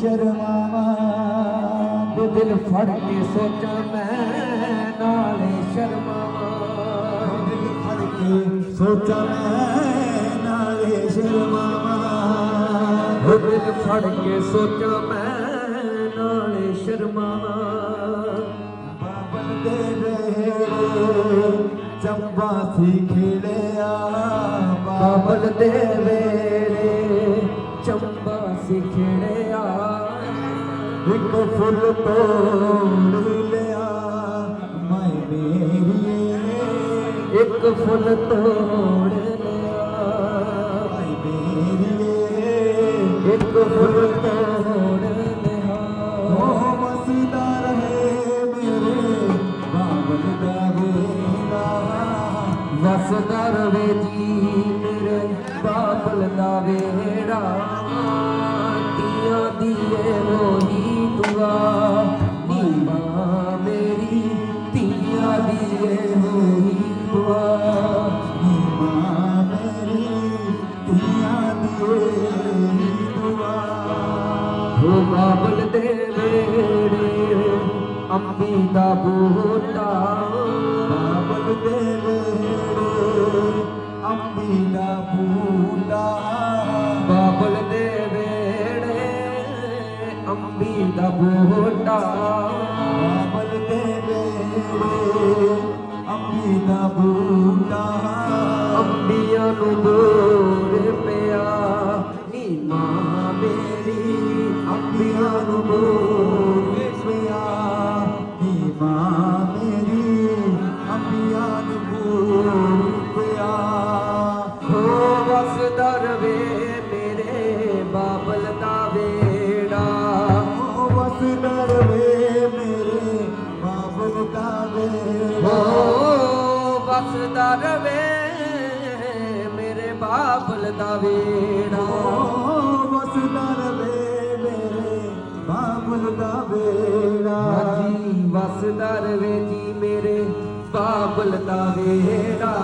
ਸੋਚਾਂ ਮੈਂ ਨਾਲੇ ਸ਼ਰਮਾਵਾਂ ਤੇ ਦਿਲ ਫੜ ਕੇ ਸੋਚਾਂ, ਮੈਂ ਨਾਲੇ ਸ਼ਰਮਾਵਾਂ। ਦਿਲ ਫੜ ਕੇ ਸੋਚਾਂ, ਮੈਂ ਨਾਲੇ ਸ਼ਰਮਾਵਾਂ। ਉਹ ਦਿਲ ਫੜ ਕੇ ਸੋਚਾਂ, ਮੈਂ ਨਾਲੇ ਸ਼ਰਮਾਵਾਂ। ਬਾਬਲ ਦੇ ਵੇੜੇ ਚੰਬਾ ਸੀ ਖੇੜਿਆ ਬਾਬਲ ਦੇ ਇੱਕ ਫੁੱਲ ਤੋੜ ਲਿਆ। ਮੈਂ ਮੇਰੀਏ ਇੱਕ ਫੁੱਲ ਤੋੜ ਲਿਆ। ਮੈਂ ਮੇਰੀਏ ਇੱਕ ਫੁੱਲ ਤੋੜ ਲਿਆ ਉਹ ਵਸਦਾ ਰਹੇ ਮੇਰੇ, ਬਾਬਲ ਦਾ ਵੇੜਾ ਵਸਦਾ ਰਵੇ ਜੀ ਮੇਰੇ, ਬਾਬਲ ਦਾ ਵੇੜਾ। ਹੋ ਬਾਬਲ ਦੇ ਵੇੜੇ, ਅੰਬੀ ਦਾ ਬੂਟਾ। ਬਾਬਲ ਦੇ ਵੇੜੇ, ਅੰਬੀ ਦਾ ਬੂਟਾ। ਬਾਬਲ ਦੇ ਵੇੜੇ, ਅੰਬੀ ਦਾ ਬੂਟਾ। ਬਾਬਲ ਦੇ ਵੇੜੇ ਬਾਬਲ ਦਾ ਵੇੜਾ। ਵਸਦਾ ਰਵੇ ਮੇਰੇ ਬਾਬਲ ਦਾ ਵੇੜਾ। ਹਾਂਜੀ ਵਸਦਾ ਰਵੇ ਜੀ ਮੇਰੇ ਬਾਬਲ ਦਾ ਵੇੜਾ।